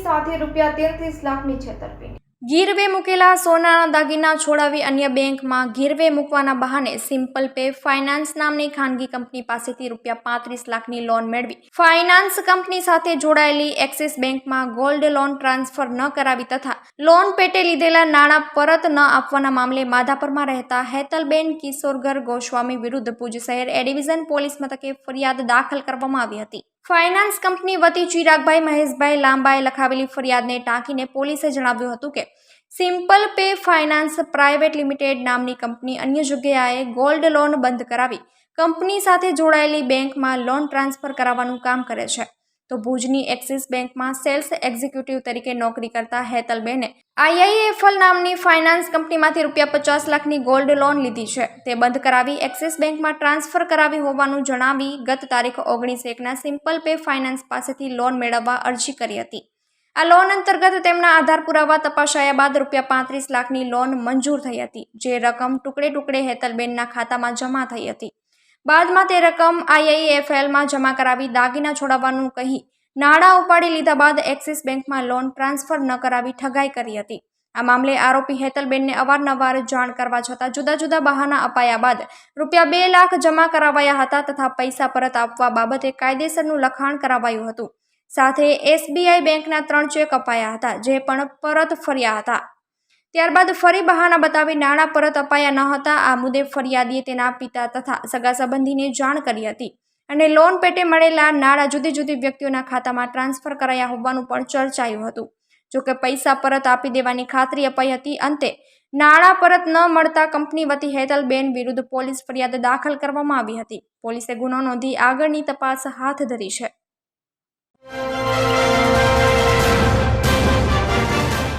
સાથે રૂપિયા તેત્રીસ લાખની છેતરપિંડી. ગીરવે મૂકેલા સોનાના દાગીના છોડાવી અન્ય બેંકમાં ગીરવે મૂકવાના બહાને સિમ્પલ પે ફાઇનાન્સ નામની ખાનગી કંપની પાસેથી રૂપિયા પાંત્રીસ લાખની લોન મેળવી. ફાઇનાન્સ કંપની સાથે જોડાયેલી એક્સિસ બેંકમાં ગોલ્ડ લોન ટ્રાન્સફર ન કરાવી તથા લોન પેટે લીધેલા નાણાં પરત ન આપવાના મામલે માધાપરમાં રહેતા હેતલબેન કિશોરગર ગોસ્વામી વિરુદ્ધ ભુજ શહેર એ ડિવિઝન પોલીસ મથકે ફરિયાદ દાખલ કરવામાં આવી હતી. ફાઇનાન્સ કંપની વતી ચિરાગભાઈ, મહેશભાઈ લાંબાએ લખાવેલી ફરિયાદને ટાંકીને પોલીસે જણાવ્યું હતું કે, simple pay finance private limited નામની કંપની અન્ય જગ્યાએ ગોલ્ડ લોન બંધ કરાવી, કંપની સાથે જોડાયેલી બેંકમાં લોન ટ્રાન્સફર કરાવવાનું કામ કરે છે. તો ભુજની એક્સિસ બેંકમાં સેલ્સ એક્ઝિક્યુટિવ તરીકે નોકરી કરતા હેતલબેને આઈઆઈએફએલ નામની ફાઇનાન્સ કંપનીમાંથી રૂપિયા પચાસ લાખની ગોલ્ડ લોન લીધી છે. તે બંધ કરાવી એક્સિસ બેંકમાં ટ્રાન્સફર કરાવી હોવાનું જણાવી ગત તારીખ ઓગણીસ એકના સિમ્પલ પે ફાઇનાન્સ પાસેથી લોન મેળવવા અરજી કરી હતી. આ લોન અંતર્ગત તેમના આધાર પુરાવા તપાસાયા બાદ રૂપિયા પાંત્રીસ લાખની લોન મંજૂર થઈ હતી, જે રકમ ટુકડે ટુકડે હેતલબેનના ખાતામાં જમા થઈ હતી. બાદમાં તે રકમ આઈઆઈએફએલમાં જમા કરાવી દાગીના છોડાવવાનું કહી નાણાં ઉપાડી લીધા બાદ એક્સિસ બેંકમાં લોન ટ્રાન્સફર ન કરાવી ઠગાઈ કરી હતી. આ મામલે આરોપી હેતલબેનને અવારનવાર જાણ કરવા છતાં જુદા જુદા બહાના અપાયા બાદ રૂપિયા બે લાખ જમા કરાવાયા હતા તથા પૈસા પરત આપવા બાબતે કાયદેસરનું લખાણ કરાવાયું હતું. સાથે એસબીઆઈ બેંકના ત્રણ ચેક અપાયા હતા, જે પણ પરત ફર્યા હતા. ત્યારબાદ ફરી બહાના બતાવી નાણાં પરત અપાયા ન હતા. આ મુદ્દે ફરિયાદીએ તેના પિતા તથા સગા સંબંધીને જાણ કરી હતી અને લોન પેટે મળેલા નાણાં જુદી જુદી વ્યક્તિઓના ખાતામાં ટ્રાન્સફર કરાયા હોવાનું પણ ચર્ચાયું હતું. જોકે પૈસા પરત આપી દેવાની ખાતરી અપાઈ હતી. અંતે નાણાં પરત ન મળતા કંપની વતી હેતલબેન વિરુદ્ધ પોલીસ ફરિયાદ દાખલ કરવામાં આવી હતી. પોલીસે ગુનો નોંધી આગળની તપાસ હાથ ધરી છે.